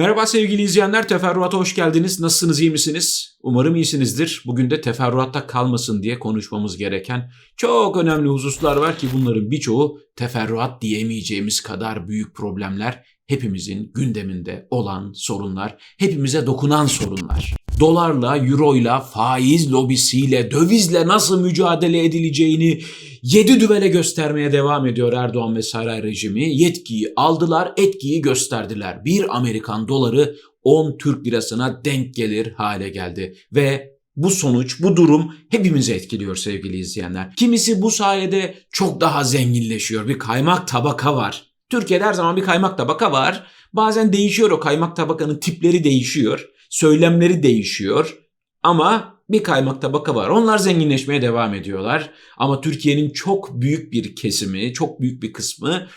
Merhaba sevgili izleyenler, Teferruat'a hoş geldiniz. Nasılsınız, iyi misiniz? Umarım iyisinizdir. Bugün de teferruatta kalmasın diye konuşmamız gereken çok önemli hususlar var ki bunların birçoğu teferruat diyemeyeceğimiz kadar büyük problemler. Hepimizin gündeminde olan sorunlar, hepimize dokunan sorunlar. Dolarla, euroyla, faiz lobisiyle, dövizle nasıl mücadele edileceğini yedi düvele göstermeye devam ediyor Erdoğan ve saray rejimi. Yetkiyi aldılar, etkiyi gösterdiler. Bir Amerikan doları 10 Türk lirasına denk gelir hale geldi. Ve bu sonuç, bu durum hepimizi etkiliyor sevgili izleyenler. Kimisi bu sayede çok daha zenginleşiyor. Bir kaymak tabaka var. Türkiye'de her zaman bir kaymak tabaka var. Bazen değişiyor o kaymak tabakanın tipleri değişiyor. Söylemleri değişiyor. Ama bir kaymak tabaka var. Onlar zenginleşmeye devam ediyorlar. Ama Türkiye'nin çok büyük bir kesimi, çok büyük bir kısmı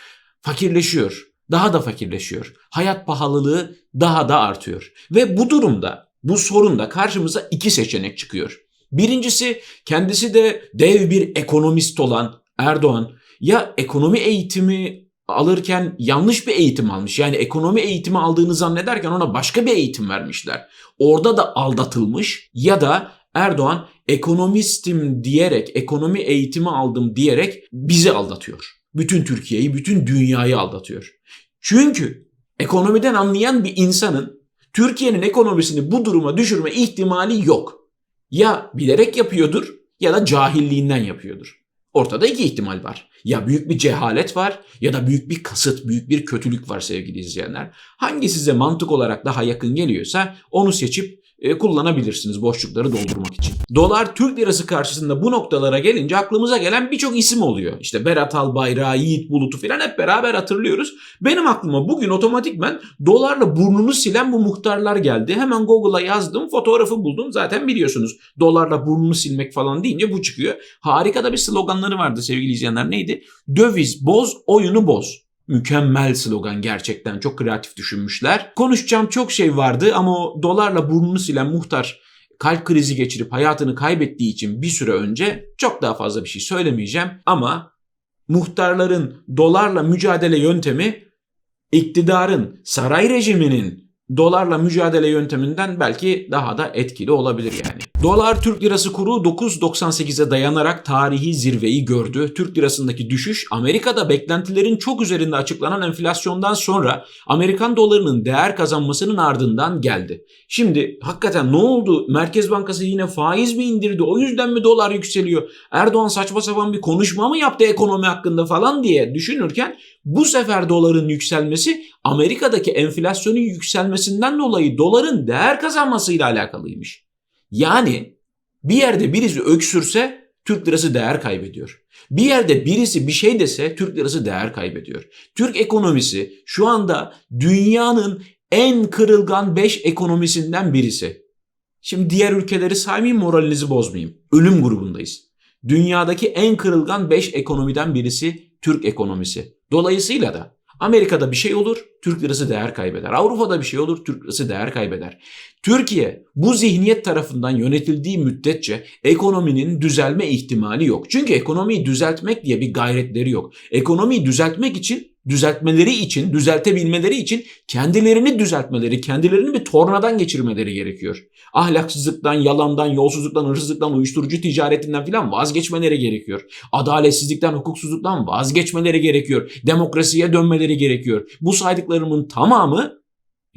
fakirleşiyor. Daha da fakirleşiyor. Hayat pahalılığı daha da artıyor. Ve bu durumda, bu sorunda karşımıza iki seçenek çıkıyor. Birincisi kendisi de dev bir ekonomist olan Erdoğan ya ekonomi eğitimi alırken yanlış bir eğitim almış. Yani ekonomi eğitimi aldığını zannederken ona başka bir eğitim vermişler. Orada da aldatılmış ya da Erdoğan ekonomistim diyerek, ekonomi eğitimi aldım diyerek bizi aldatıyor. Bütün Türkiye'yi, bütün dünyayı aldatıyor. Çünkü ekonomiden anlayan bir insanın Türkiye'nin ekonomisini bu duruma düşürme ihtimali yok. Ya bilerek yapıyordur ya da cahilliğinden yapıyordur. Ortada iki ihtimal var. Ya büyük bir cehalet var ya da büyük bir kasıt, büyük bir kötülük var sevgili izleyenler. Hangi size mantık olarak daha yakın geliyorsa onu seçip e, kullanabilirsiniz boşlukları doldurmak için. Dolar Türk lirası karşısında bu noktalara gelince aklımıza gelen birçok isim oluyor. İşte Berat Albayrak, Yiğit Bulut'u falan hep beraber hatırlıyoruz. Benim aklıma bugün otomatikmen dolarla burnunu silen bu muhtarlar geldi. Hemen Google'a yazdım, fotoğrafı buldum. Zaten biliyorsunuz dolarla burnunu silmek falan deyince bu çıkıyor. Harika da bir sloganları vardı sevgili izleyenler. Neydi? Döviz boz, oyunu boz. Mükemmel slogan gerçekten çok kreatif düşünmüşler. Konuşacağım çok şey vardı ama o dolarla burnunu silen muhtar kalp krizi geçirip hayatını kaybettiği için bir süre önce çok daha fazla bir şey söylemeyeceğim ama muhtarların dolarla mücadele yöntemi iktidarın, saray rejiminin dolarla mücadele yönteminden belki daha da etkili olabilir yani. Dolar Türk lirası kuru 9.98'e dayanarak tarihi zirveyi gördü. Türk lirasındaki düşüş Amerika'da beklentilerin çok üzerinde açıklanan enflasyondan sonra Amerikan dolarının değer kazanmasının ardından geldi. Şimdi hakikaten ne oldu? Merkez Bankası yine faiz mi indirdi? O yüzden mi dolar yükseliyor? Erdoğan saçma sapan bir konuşma mı yaptı ekonomi hakkında falan diye düşünürken bu sefer doların yükselmesi Amerika'daki enflasyonun yükselmesinden dolayı doların değer kazanmasıyla alakalıymış. Yani bir yerde birisi öksürse Türk lirası değer kaybediyor. Bir yerde birisi bir şey dese Türk lirası değer kaybediyor. Türk ekonomisi şu anda dünyanın en kırılgan 5 ekonomisinden birisi. Şimdi diğer ülkeleri saymayayım moralinizi bozmayayım. Ölüm grubundayız. Dünyadaki en kırılgan 5 ekonomiden birisi Türk ekonomisi. Dolayısıyla da Amerika'da bir şey olur, Türk lirası değer kaybeder. Avrupa'da bir şey olur, Türk lirası değer kaybeder. Türkiye bu zihniyet tarafından yönetildiği müddetçe ekonominin düzelme ihtimali yok. Çünkü ekonomiyi düzeltmek diye bir gayretleri yok. Ekonomiyi düzeltmek için düzeltmeleri için, düzeltebilmeleri için kendilerini düzeltmeleri, kendilerini bir tornadan geçirmeleri gerekiyor. Ahlaksızlıktan, yalandan, yolsuzluktan, hırsızlıktan, uyuşturucu ticaretinden filan vazgeçmeleri gerekiyor. Adaletsizlikten, hukuksuzluktan vazgeçmeleri gerekiyor. Demokrasiye dönmeleri gerekiyor. Bu saydıklarımın tamamı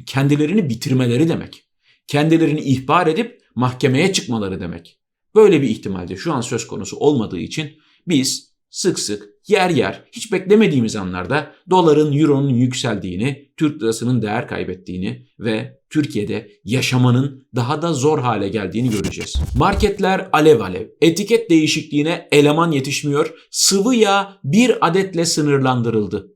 kendilerini bitirmeleri demek. Kendilerini ihbar edip mahkemeye çıkmaları demek. Böyle bir ihtimalde şu an söz konusu olmadığı için biz sık sık yer yer hiç beklemediğimiz anlarda doların, euronun yükseldiğini, Türk lirasının değer kaybettiğini ve Türkiye'de yaşamanın daha da zor hale geldiğini göreceğiz. Marketler alev alev. Etiket değişikliğine eleman yetişmiyor. Sıvı yağ bir adetle sınırlandırıldı.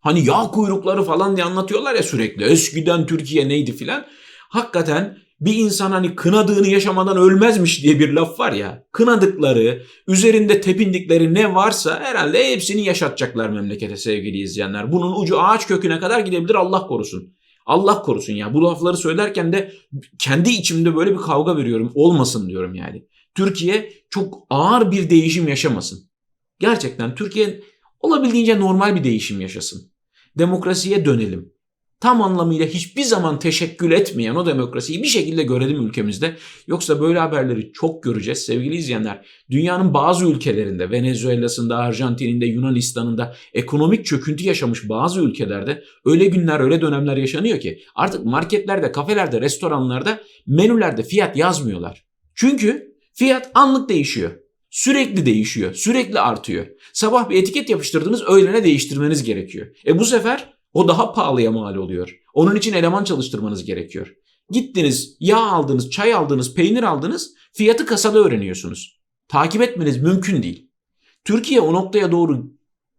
Hani yağ kuyrukları falan diye anlatıyorlar ya sürekli. Eskiden Türkiye neydi filan. Hakikaten bir insan hani kınadığını yaşamadan ölmezmiş diye bir laf var ya. Kınadıkları, üzerinde tepindikleri ne varsa herhalde hepsini yaşatacaklar memlekete sevgili izleyenler. Bunun ucu ağaç köküne kadar gidebilir Allah korusun. Allah korusun ya. Bu lafları söylerken de kendi içimde böyle bir kavga veriyorum. Olmasın diyorum yani. Türkiye çok ağır bir değişim yaşamasın. Gerçekten Türkiye olabildiğince normal bir değişim yaşasın. Demokrasiye dönelim. Tam anlamıyla hiçbir zaman teşekkül etmeyen o demokrasiyi bir şekilde görelim ülkemizde. Yoksa böyle haberleri çok göreceğiz sevgili izleyenler. Dünyanın bazı ülkelerinde, Venezuela'sında, Arjantin'inde, Yunanistan'ında ekonomik çöküntü yaşamış bazı ülkelerde öyle günler, öyle dönemler yaşanıyor ki artık marketlerde, kafelerde, restoranlarda menülerde fiyat yazmıyorlar. Çünkü fiyat anlık değişiyor. Sürekli değişiyor, sürekli artıyor. Sabah bir etiket yapıştırdınız, öğlene değiştirmeniz gerekiyor. E bu sefer o daha pahalıya mal oluyor. Onun için eleman çalıştırmanız gerekiyor. Gittiniz, yağ aldınız, çay aldınız, peynir aldınız, fiyatı kasada öğreniyorsunuz. Takip etmeniz mümkün değil. Türkiye o noktaya doğru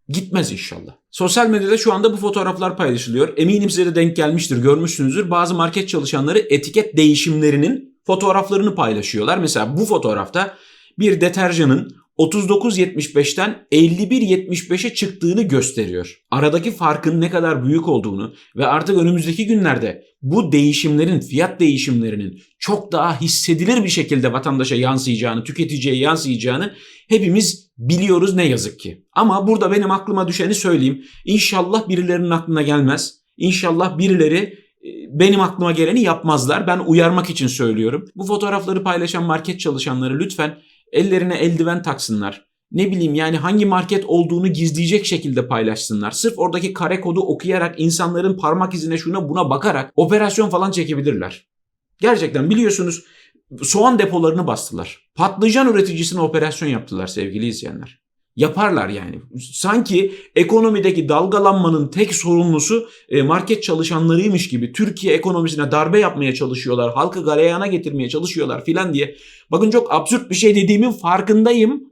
gitmez inşallah. Sosyal medyada şu anda bu fotoğraflar paylaşılıyor. Eminim size de denk gelmiştir, görmüşsünüzdür. Bazı market çalışanları etiket değişimlerinin fotoğraflarını paylaşıyorlar. Mesela bu fotoğrafta bir deterjanın 39.75'ten 51.75'e çıktığını gösteriyor. Aradaki farkın ne kadar büyük olduğunu ve artık önümüzdeki günlerde bu değişimlerin, fiyat değişimlerinin çok daha hissedilir bir şekilde vatandaşa yansıyacağını, tüketiciye yansıyacağını hepimiz biliyoruz ne yazık ki. Ama burada benim aklıma düşeni söyleyeyim. İnşallah birilerinin aklına gelmez. İnşallah birileri e, benim aklıma geleni yapmazlar. Ben uyarmak için söylüyorum. Bu fotoğrafları paylaşan market çalışanları lütfen ellerine eldiven taksınlar. Ne bileyim yani hangi market olduğunu gizleyecek şekilde paylaşsınlar. Sırf oradaki kare kodu okuyarak insanların parmak izine şuna buna bakarak operasyon falan çekebilirler. Gerçekten biliyorsunuz soğan depolarını bastılar. Patlıcan üreticisine operasyon yaptılar sevgili izleyenler. Yaparlar yani. Sanki ekonomideki dalgalanmanın tek sorumlusu e, market çalışanlarıymış gibi Türkiye ekonomisine darbe yapmaya çalışıyorlar, halkı galeyana getirmeye çalışıyorlar filan diye. Bakın çok absürt bir şey dediğimin farkındayım.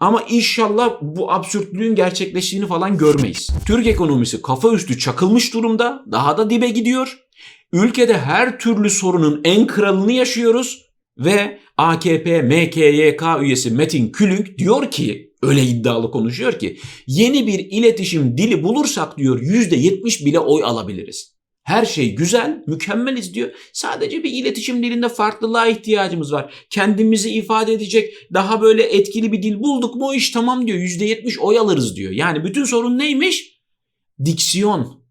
Ama inşallah bu absürtlüğün gerçekleştiğini falan görmeyiz. Türk ekonomisi kafa üstü çakılmış durumda. Daha da dibe gidiyor. Ülkede her türlü sorunun en kralını yaşıyoruz. Ve AKP MKYK üyesi Metin Külünk diyor ki öyle iddialı konuşuyor ki yeni bir iletişim dili bulursak diyor %70 bile oy alabiliriz. Her şey güzel, mükemmeliz diyor. Sadece bir iletişim dilinde farklılığa ihtiyacımız var. Kendimizi ifade edecek daha böyle etkili bir dil bulduk mu iş tamam diyor. %70 oy alırız diyor. Yani bütün sorun neymiş? Diksiyon,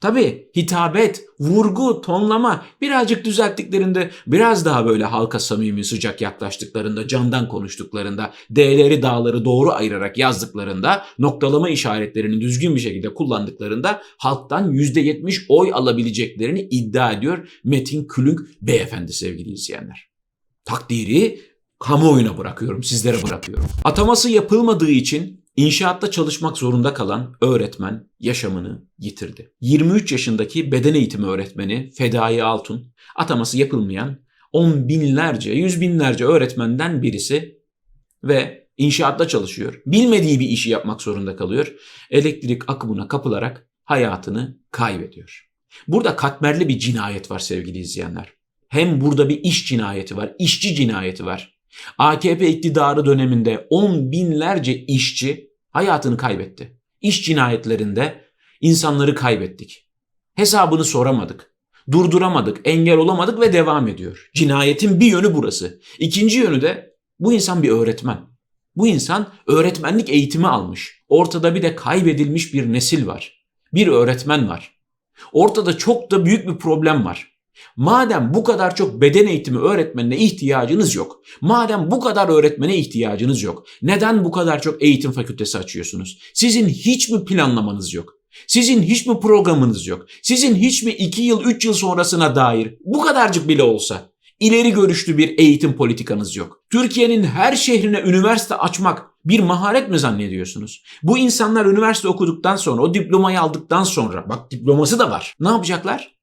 Tabi hitabet, vurgu, tonlama birazcık düzelttiklerinde biraz daha böyle halka samimi sıcak yaklaştıklarında, candan konuştuklarında, D'leri dağları doğru ayırarak yazdıklarında, noktalama işaretlerini düzgün bir şekilde kullandıklarında halktan %70 oy alabileceklerini iddia ediyor Metin Külünk beyefendi sevgili izleyenler. Takdiri kamuoyuna bırakıyorum, sizlere bırakıyorum. Ataması yapılmadığı için İnşaatta çalışmak zorunda kalan öğretmen yaşamını yitirdi. 23 yaşındaki beden eğitimi öğretmeni Fedai Altun, ataması yapılmayan on binlerce, yüz binlerce öğretmenden birisi ve inşaatta çalışıyor. Bilmediği bir işi yapmak zorunda kalıyor. Elektrik akımına kapılarak hayatını kaybediyor. Burada katmerli bir cinayet var sevgili izleyenler. Hem burada bir iş cinayeti var, işçi cinayeti var. AKP iktidarı döneminde on binlerce işçi hayatını kaybetti. İş cinayetlerinde insanları kaybettik. Hesabını soramadık. Durduramadık, engel olamadık ve devam ediyor. Cinayetin bir yönü burası. İkinci yönü de bu insan bir öğretmen. Bu insan öğretmenlik eğitimi almış. Ortada bir de kaybedilmiş bir nesil var. Bir öğretmen var. Ortada çok da büyük bir problem var. Madem bu kadar çok beden eğitimi öğretmenine ihtiyacınız yok. Madem bu kadar öğretmene ihtiyacınız yok. Neden bu kadar çok eğitim fakültesi açıyorsunuz? Sizin hiç mi planlamanız yok? Sizin hiç mi programınız yok? Sizin hiç mi 2 yıl 3 yıl sonrasına dair bu kadarcık bile olsa ileri görüşlü bir eğitim politikanız yok? Türkiye'nin her şehrine üniversite açmak bir maharet mi zannediyorsunuz? Bu insanlar üniversite okuduktan sonra, o diplomayı aldıktan sonra, bak diploması da var. Ne yapacaklar?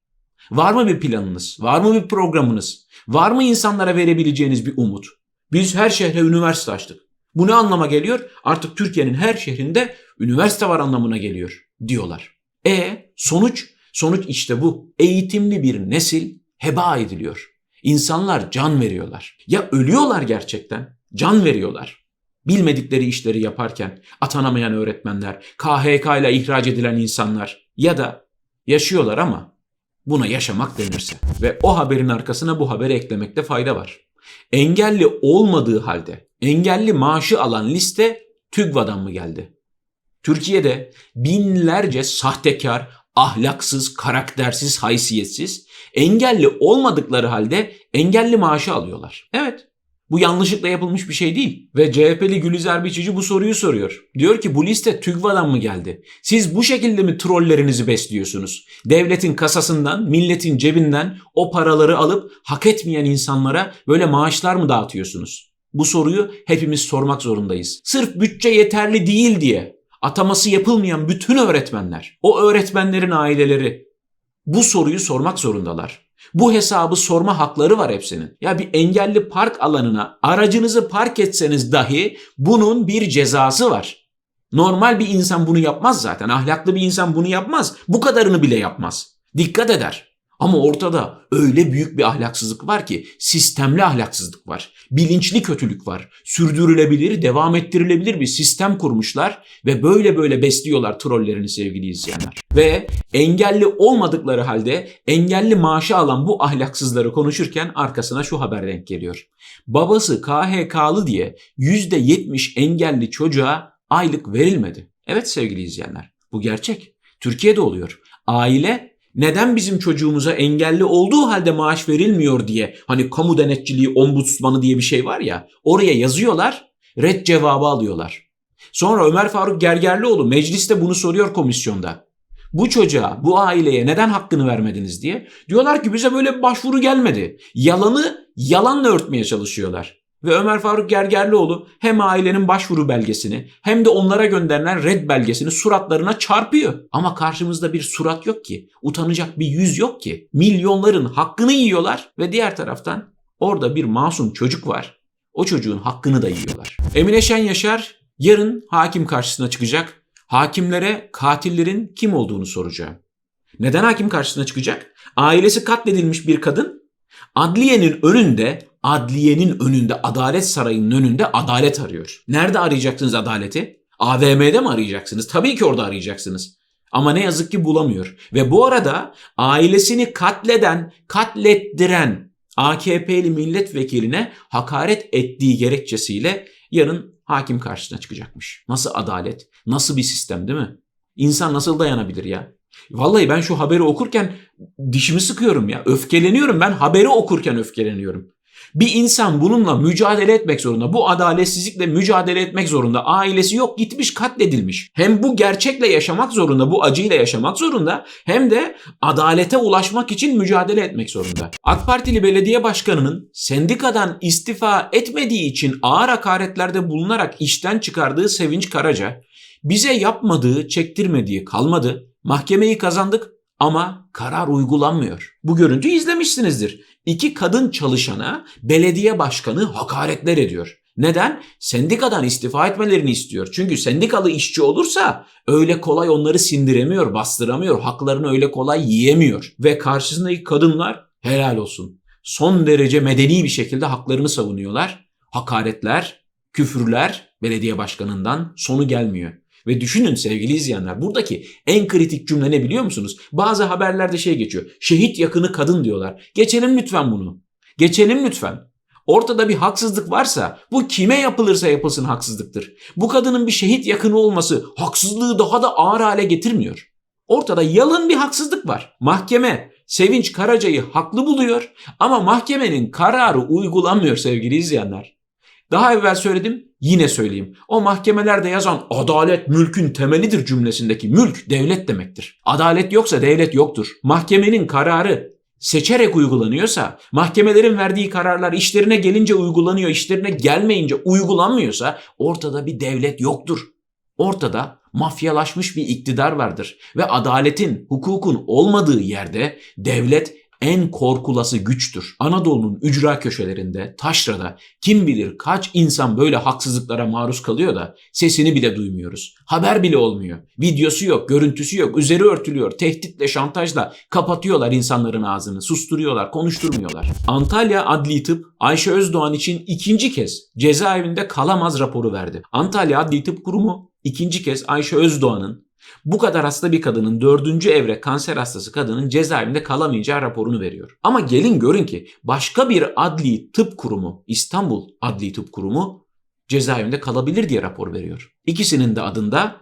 Var mı bir planınız? Var mı bir programınız? Var mı insanlara verebileceğiniz bir umut? Biz her şehre üniversite açtık. Bu ne anlama geliyor? Artık Türkiye'nin her şehrinde üniversite var anlamına geliyor diyorlar. E sonuç? Sonuç işte bu. Eğitimli bir nesil heba ediliyor. İnsanlar can veriyorlar. Ya ölüyorlar gerçekten, can veriyorlar. Bilmedikleri işleri yaparken atanamayan öğretmenler, KHK ile ihraç edilen insanlar ya da yaşıyorlar ama Buna yaşamak denirse. Ve o haberin arkasına bu haberi eklemekte fayda var. Engelli olmadığı halde engelli maaşı alan liste TÜGVA'dan mı geldi? Türkiye'de binlerce sahtekar, ahlaksız, karaktersiz, haysiyetsiz, engelli olmadıkları halde engelli maaşı alıyorlar. Evet. Bu yanlışlıkla yapılmış bir şey değil. Ve CHP'li Gülizar Biçici bu soruyu soruyor. Diyor ki bu liste TÜGVA'dan mı geldi? Siz bu şekilde mi trollerinizi besliyorsunuz? Devletin kasasından, milletin cebinden o paraları alıp hak etmeyen insanlara böyle maaşlar mı dağıtıyorsunuz? Bu soruyu hepimiz sormak zorundayız. Sırf bütçe yeterli değil diye ataması yapılmayan bütün öğretmenler, o öğretmenlerin aileleri bu soruyu sormak zorundalar. Bu hesabı sorma hakları var hepsinin. Ya bir engelli park alanına aracınızı park etseniz dahi bunun bir cezası var. Normal bir insan bunu yapmaz zaten. Ahlaklı bir insan bunu yapmaz. Bu kadarını bile yapmaz. Dikkat eder. Ama ortada öyle büyük bir ahlaksızlık var ki sistemli ahlaksızlık var. Bilinçli kötülük var. Sürdürülebilir, devam ettirilebilir bir sistem kurmuşlar ve böyle böyle besliyorlar trollerini sevgili izleyenler. Ve engelli olmadıkları halde engelli maaşı alan bu ahlaksızları konuşurken arkasına şu haber denk geliyor. Babası KHK'lı diye %70 engelli çocuğa aylık verilmedi. Evet sevgili izleyenler bu gerçek. Türkiye'de oluyor. Aile neden bizim çocuğumuza engelli olduğu halde maaş verilmiyor diye hani kamu denetçiliği ombudsmanı diye bir şey var ya oraya yazıyorlar red cevabı alıyorlar. Sonra Ömer Faruk Gergerlioğlu mecliste bunu soruyor komisyonda. Bu çocuğa, bu aileye neden hakkını vermediniz diye. Diyorlar ki bize böyle bir başvuru gelmedi. Yalanı yalanla örtmeye çalışıyorlar. Ve Ömer Faruk Gergerlioğlu hem ailenin başvuru belgesini hem de onlara gönderilen red belgesini suratlarına çarpıyor. Ama karşımızda bir surat yok ki. Utanacak bir yüz yok ki. Milyonların hakkını yiyorlar ve diğer taraftan orada bir masum çocuk var. O çocuğun hakkını da yiyorlar. Emine Şen Yaşar yarın hakim karşısına çıkacak. Hakimlere katillerin kim olduğunu soracağım. Neden hakim karşısına çıkacak? Ailesi katledilmiş bir kadın adliyenin önünde adliyenin önünde, adalet sarayının önünde adalet arıyor. Nerede arayacaksınız adaleti? AVM'de mi arayacaksınız? Tabii ki orada arayacaksınız. Ama ne yazık ki bulamıyor. Ve bu arada ailesini katleden, katlettiren AKP'li milletvekiline hakaret ettiği gerekçesiyle yarın hakim karşısına çıkacakmış. Nasıl adalet? Nasıl bir sistem değil mi? İnsan nasıl dayanabilir ya? Vallahi ben şu haberi okurken dişimi sıkıyorum ya. Öfkeleniyorum ben haberi okurken öfkeleniyorum. Bir insan bununla mücadele etmek zorunda. Bu adaletsizlikle mücadele etmek zorunda. Ailesi yok gitmiş katledilmiş. Hem bu gerçekle yaşamak zorunda, bu acıyla yaşamak zorunda hem de adalete ulaşmak için mücadele etmek zorunda. AK Partili belediye başkanının sendikadan istifa etmediği için ağır hakaretlerde bulunarak işten çıkardığı Sevinç Karaca bize yapmadığı, çektirmediği kalmadı. Mahkemeyi kazandık ama karar uygulanmıyor. Bu görüntüyü izlemişsinizdir. İki kadın çalışana belediye başkanı hakaretler ediyor. Neden? Sendikadan istifa etmelerini istiyor. Çünkü sendikalı işçi olursa öyle kolay onları sindiremiyor, bastıramıyor, haklarını öyle kolay yiyemiyor. Ve karşısındaki kadınlar helal olsun. Son derece medeni bir şekilde haklarını savunuyorlar. Hakaretler, küfürler belediye başkanından sonu gelmiyor. Ve düşünün sevgili izleyenler buradaki en kritik cümle ne biliyor musunuz? Bazı haberlerde şey geçiyor. Şehit yakını kadın diyorlar. Geçelim lütfen bunu. Geçelim lütfen. Ortada bir haksızlık varsa bu kime yapılırsa yapılsın haksızlıktır. Bu kadının bir şehit yakını olması haksızlığı daha da ağır hale getirmiyor. Ortada yalın bir haksızlık var. Mahkeme Sevinç Karaca'yı haklı buluyor ama mahkemenin kararı uygulanmıyor sevgili izleyenler. Daha evvel söyledim, yine söyleyeyim. O mahkemelerde yazan adalet mülkün temelidir cümlesindeki mülk devlet demektir. Adalet yoksa devlet yoktur. Mahkemenin kararı seçerek uygulanıyorsa, mahkemelerin verdiği kararlar işlerine gelince uygulanıyor, işlerine gelmeyince uygulanmıyorsa ortada bir devlet yoktur. Ortada mafyalaşmış bir iktidar vardır ve adaletin, hukukun olmadığı yerde devlet en korkulası güçtür. Anadolu'nun ücra köşelerinde, taşrada kim bilir kaç insan böyle haksızlıklara maruz kalıyor da sesini bile duymuyoruz. Haber bile olmuyor. Videosu yok, görüntüsü yok, üzeri örtülüyor. Tehditle, şantajla kapatıyorlar insanların ağzını, susturuyorlar, konuşturmuyorlar. Antalya Adli Tıp Ayşe Özdoğan için ikinci kez cezaevinde kalamaz raporu verdi. Antalya Adli Tıp Kurumu ikinci kez Ayşe Özdoğan'ın bu kadar hasta bir kadının dördüncü evre kanser hastası kadının cezaevinde kalamayacağı raporunu veriyor. Ama gelin görün ki başka bir adli tıp kurumu İstanbul Adli Tıp Kurumu cezaevinde kalabilir diye rapor veriyor. İkisinin de adında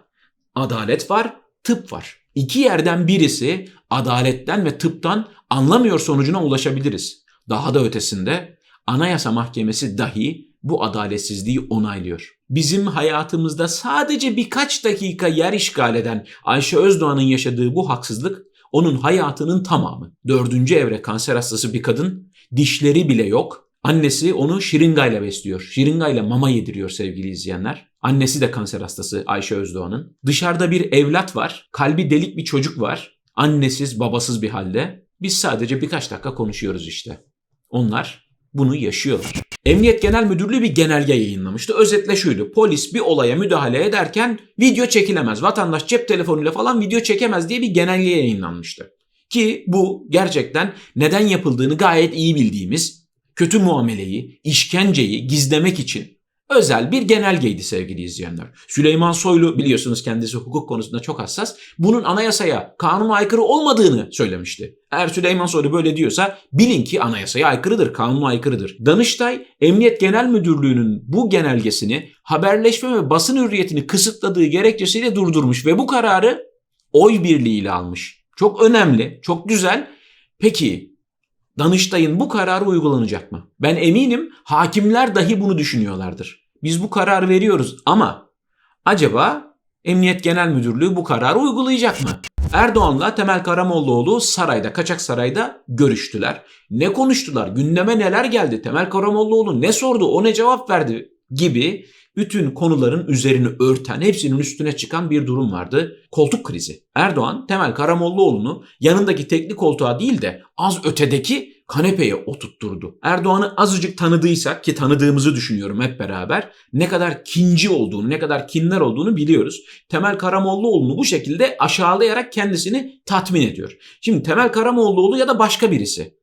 adalet var, tıp var. İki yerden birisi adaletten ve tıptan anlamıyor sonucuna ulaşabiliriz. Daha da ötesinde Anayasa Mahkemesi dahi bu adaletsizliği onaylıyor. Bizim hayatımızda sadece birkaç dakika yer işgal eden Ayşe Özdoğan'ın yaşadığı bu haksızlık onun hayatının tamamı. Dördüncü evre kanser hastası bir kadın, dişleri bile yok. Annesi onu şırıngayla besliyor. Şırıngayla mama yediriyor sevgili izleyenler. Annesi de kanser hastası Ayşe Özdoğan'ın. Dışarıda bir evlat var. Kalbi delik bir çocuk var. Annesiz, babasız bir halde. Biz sadece birkaç dakika konuşuyoruz işte. Onlar bunu yaşıyorlar. Emniyet Genel Müdürlüğü bir genelge yayınlamıştı. Özetle şuydu. Polis bir olaya müdahale ederken video çekilemez. Vatandaş cep telefonuyla falan video çekemez diye bir genelge yayınlanmıştı. Ki bu gerçekten neden yapıldığını gayet iyi bildiğimiz kötü muameleyi, işkenceyi gizlemek için özel bir genelgeydi sevgili izleyenler. Süleyman Soylu biliyorsunuz kendisi hukuk konusunda çok hassas. Bunun anayasaya, kanuna aykırı olmadığını söylemişti. Eğer Süleyman Soylu böyle diyorsa bilin ki anayasaya aykırıdır, kanuna aykırıdır. Danıştay Emniyet Genel Müdürlüğü'nün bu genelgesini haberleşme ve basın hürriyetini kısıtladığı gerekçesiyle durdurmuş ve bu kararı oy birliğiyle almış. Çok önemli, çok güzel. Peki Danıştay'ın bu kararı uygulanacak mı? Ben eminim hakimler dahi bunu düşünüyorlardır. Biz bu kararı veriyoruz ama acaba Emniyet Genel Müdürlüğü bu kararı uygulayacak mı? Erdoğan'la Temel Karamollaoğlu sarayda, Kaçak Saray'da görüştüler. Ne konuştular? Gündeme neler geldi? Temel Karamollaoğlu ne sordu? O ne cevap verdi? Gibi bütün konuların üzerini örten, hepsinin üstüne çıkan bir durum vardı. Koltuk krizi. Erdoğan, Temel Karamollaoğlu'nu yanındaki tekli koltuğa değil de az ötedeki kanepeye oturtturdu. Erdoğan'ı azıcık tanıdıysak ki tanıdığımızı düşünüyorum hep beraber ne kadar kinci olduğunu, ne kadar kinler olduğunu biliyoruz. Temel Karamollaoğlu'nu bu şekilde aşağılayarak kendisini tatmin ediyor. Şimdi Temel Karamollaoğlu ya da başka birisi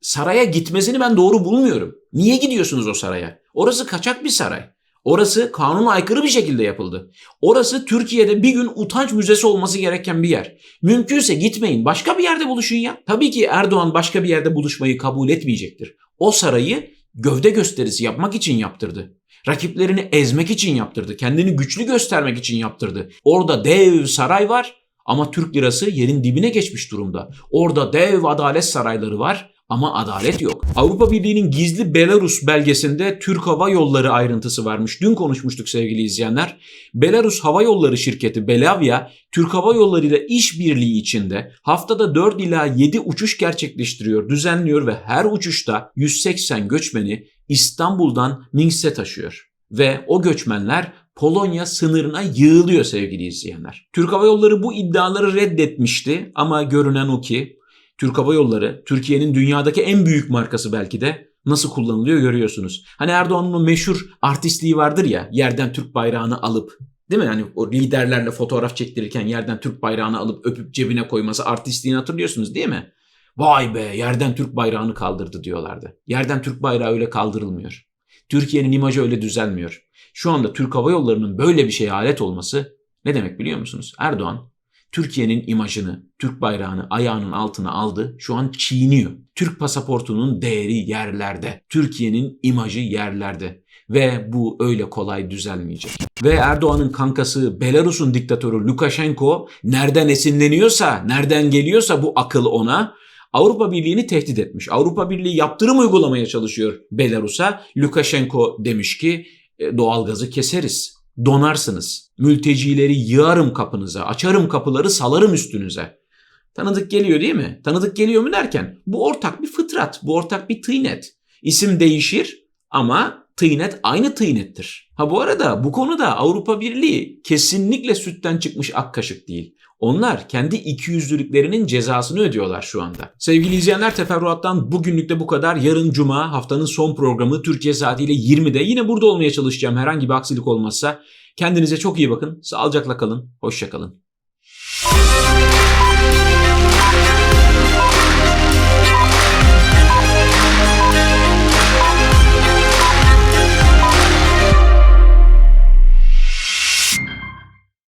saraya gitmesini ben doğru bulmuyorum. Niye gidiyorsunuz o saraya? Orası kaçak bir saray. Orası kanuna aykırı bir şekilde yapıldı. Orası Türkiye'de bir gün utanç müzesi olması gereken bir yer. Mümkünse gitmeyin başka bir yerde buluşun ya. Tabii ki Erdoğan başka bir yerde buluşmayı kabul etmeyecektir. O sarayı gövde gösterisi yapmak için yaptırdı. Rakiplerini ezmek için yaptırdı. Kendini güçlü göstermek için yaptırdı. Orada dev saray var ama Türk lirası yerin dibine geçmiş durumda. Orada dev adalet sarayları var ama adalet yok. Avrupa Birliği'nin gizli Belarus belgesinde Türk Hava Yolları ayrıntısı varmış. Dün konuşmuştuk sevgili izleyenler. Belarus Hava Yolları şirketi Belavia, Türk Hava Yolları ile işbirliği içinde haftada 4 ila 7 uçuş gerçekleştiriyor, düzenliyor ve her uçuşta 180 göçmeni İstanbul'dan Minsk'e taşıyor. Ve o göçmenler Polonya sınırına yığılıyor sevgili izleyenler. Türk Hava Yolları bu iddiaları reddetmişti ama görünen o ki Türk Hava Yolları Türkiye'nin dünyadaki en büyük markası belki de nasıl kullanılıyor görüyorsunuz. Hani Erdoğan'ın o meşhur artistliği vardır ya yerden Türk bayrağını alıp değil mi? Hani o liderlerle fotoğraf çektirirken yerden Türk bayrağını alıp öpüp cebine koyması artistliğini hatırlıyorsunuz değil mi? Vay be yerden Türk bayrağını kaldırdı diyorlardı. Yerden Türk bayrağı öyle kaldırılmıyor. Türkiye'nin imajı öyle düzelmiyor. Şu anda Türk Hava Yolları'nın böyle bir şeye alet olması ne demek biliyor musunuz? Erdoğan Türkiye'nin imajını, Türk bayrağını ayağının altına aldı. Şu an çiğniyor. Türk pasaportunun değeri yerlerde. Türkiye'nin imajı yerlerde. Ve bu öyle kolay düzelmeyecek. Ve Erdoğan'ın kankası Belarus'un diktatörü Lukashenko nereden esinleniyorsa, nereden geliyorsa bu akıl ona Avrupa Birliği'ni tehdit etmiş. Avrupa Birliği yaptırım uygulamaya çalışıyor Belarus'a. Lukashenko demiş ki e, doğalgazı keseriz donarsınız. Mültecileri yığarım kapınıza, açarım kapıları salarım üstünüze. Tanıdık geliyor değil mi? Tanıdık geliyor mu derken bu ortak bir fıtrat, bu ortak bir tıynet. İsim değişir ama tıynet aynı tıynettir. Ha bu arada bu konuda Avrupa Birliği kesinlikle sütten çıkmış ak kaşık değil. Onlar kendi ikiyüzlülüklerinin cezasını ödüyorlar şu anda. Sevgili izleyenler teferruattan bugünlük de bu kadar. Yarın cuma haftanın son programı Türkiye saatiyle 20'de. Yine burada olmaya çalışacağım herhangi bir aksilik olmazsa. Kendinize çok iyi bakın. Sağlıcakla kalın. Hoşçakalın.